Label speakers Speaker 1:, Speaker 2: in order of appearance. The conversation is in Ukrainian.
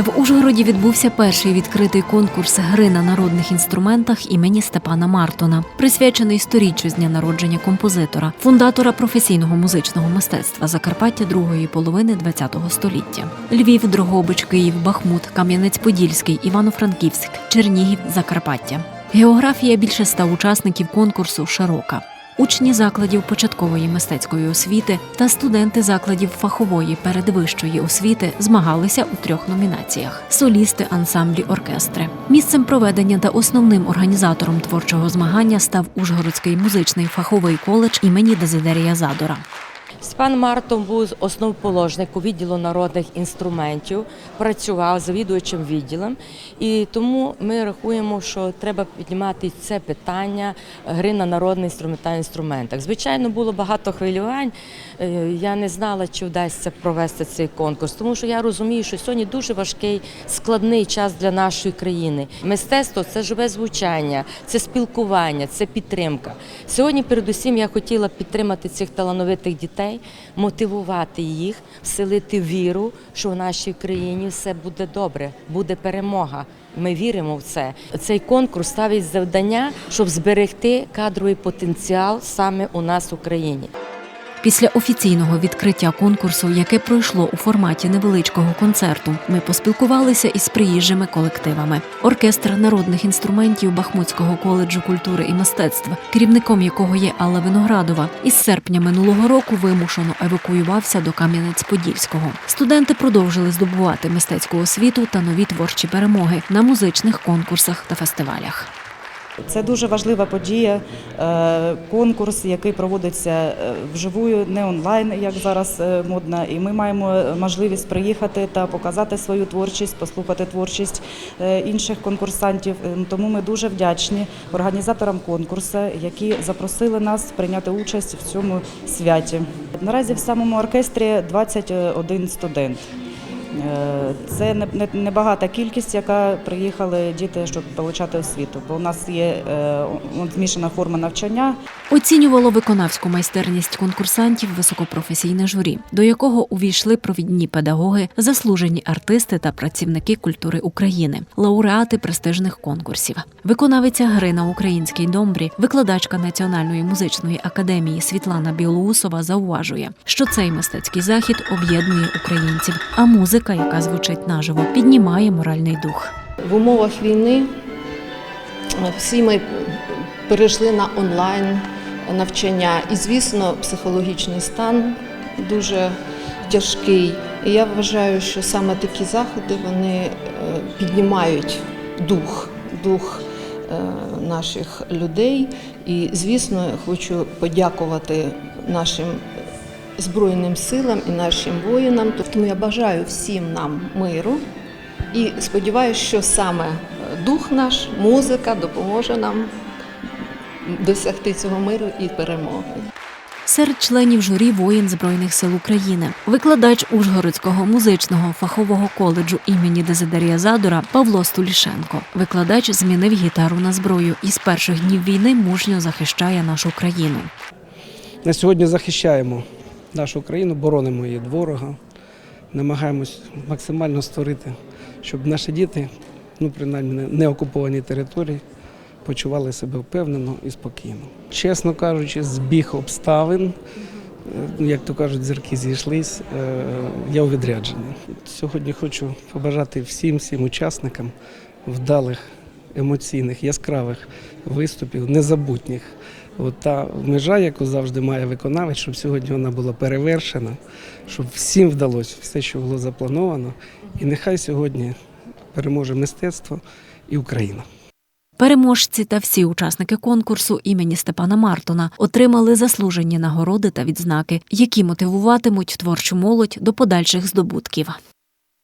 Speaker 1: В Ужгороді відбувся перший відкритий конкурс гри на народних інструментах імені Степана Мартона, присвячений сторіччю з дня народження композитора, фундатора професійного музичного мистецтва Закарпаття другої половини ХХ століття. Львів, Дрогобич, Київ, Бахмут, Кам'янець-Подільський, Івано-Франківськ, Чернігів, Закарпаття. Географія більше ста учасників конкурсу широка. Учні закладів початкової мистецької освіти та студенти закладів фахової передвищої освіти змагалися у трьох номінаціях: солісти, ансамблі, оркестри. Місцем проведення та основним організатором творчого змагання став Ужгородський музичний фаховий коледж імені Дезидерія Задора.
Speaker 2: Степан Мартон був основоположником відділу народних інструментів, працював завідувачем відділом, і тому ми рахуємо, що треба піднімати це питання гри на народних інструментальних інструментах. Звичайно, було багато хвилювань. Е, Я не знала, чи вдасться провести цей конкурс, тому що я розумію, що сьогодні дуже важкий складний час для нашої країни. Мистецтво це живе звучання, це спілкування, це підтримка. Сьогодні, передусім, я хотіла підтримати цих талановитих дітей, мотивувати їх, вселити віру, що в нашій країні все буде добре, буде перемога. Ми віримо в це. Цей конкурс ставить завдання, щоб зберегти кадровий потенціал саме у нас в Україні.
Speaker 1: Після офіційного відкриття конкурсу, яке пройшло у форматі невеличкого концерту, ми поспілкувалися із приїжджими колективами. Оркестр народних інструментів Бахмутського коледжу культури і мистецтв, керівником якого є Алла Виноградова, із серпня минулого року вимушено евакуювався до Кам'янець-Подільського. Студенти продовжили здобувати мистецьку освіту та нові творчі перемоги на музичних конкурсах та фестивалях.
Speaker 3: Це дуже важлива подія, е, конкурс, який проводиться е, вживую, не онлайн, як зараз е, модно. І ми маємо можливість приїхати та показати свою творчість, послухати творчість інших конкурсантів. Тому ми дуже вдячні організаторам конкурсу, які запросили нас прийняти участь в цьому святі. Наразі в самому оркестрі 21 студент. Е, Це не- не- небагата кількість, яка приїхали діти, щоб отримати освіту. Бо у нас є е, змішана форма навчання.
Speaker 1: Оцінювало виконавську майстерність конкурсантів високопрофесійне журі, до якого увійшли провідні педагоги, заслужені артисти та працівники культури України, лауреати престижних конкурсів. Виконавиця гри на українській домбрі, викладачка Національної музичної академії Світлана Білоусова зауважує, що цей мистецький захід об'єднує українців, а музика, яка звучить наживо, піднімає моральний дух.
Speaker 4: В умовах війни е, всі ми перейшли на онлайн навчання, і, звісно, психологічний стан дуже тяжкий. І я вважаю, що саме такі заходи вони е, піднімають дух, дух е, наших людей. І, звісно, хочу подякувати нашим Збройним силам і нашим воїнам. Тому я бажаю всім нам миру. І сподіваюся, що саме дух наш, музика допоможе нам досягти цього миру і перемоги.
Speaker 1: Серед членів журі воїн Збройних сил України, викладач Ужгородського музичного фахового коледжу імені Дезидерія Задора Павло Стулішенко. Викладач змінив гітару на зброю і з перших днів війни мужньо захищає нашу країну.
Speaker 5: На сьогодні захищаємо нашу країну, боронимо її від ворога, намагаємось максимально створити, щоб наші діти, ну принаймні на неокупованій території, почували себе впевнено і спокійно. Чесно кажучи, збіг обставин, е, як то кажуть, зірки зійшлись. е, Я у відрядженні. Сьогодні хочу побажати всім всім учасникам вдалих, емоційних, яскравих виступів, незабутніх. От та межа, яку завжди має виконавець, щоб сьогодні вона була перевершена, щоб всім вдалося все, що було заплановано. І нехай сьогодні переможе мистецтво і Україна.
Speaker 1: Переможці та всі учасники конкурсу імені Степана Мартона отримали заслужені нагороди та відзнаки, які мотивуватимуть творчу молодь до подальших здобутків.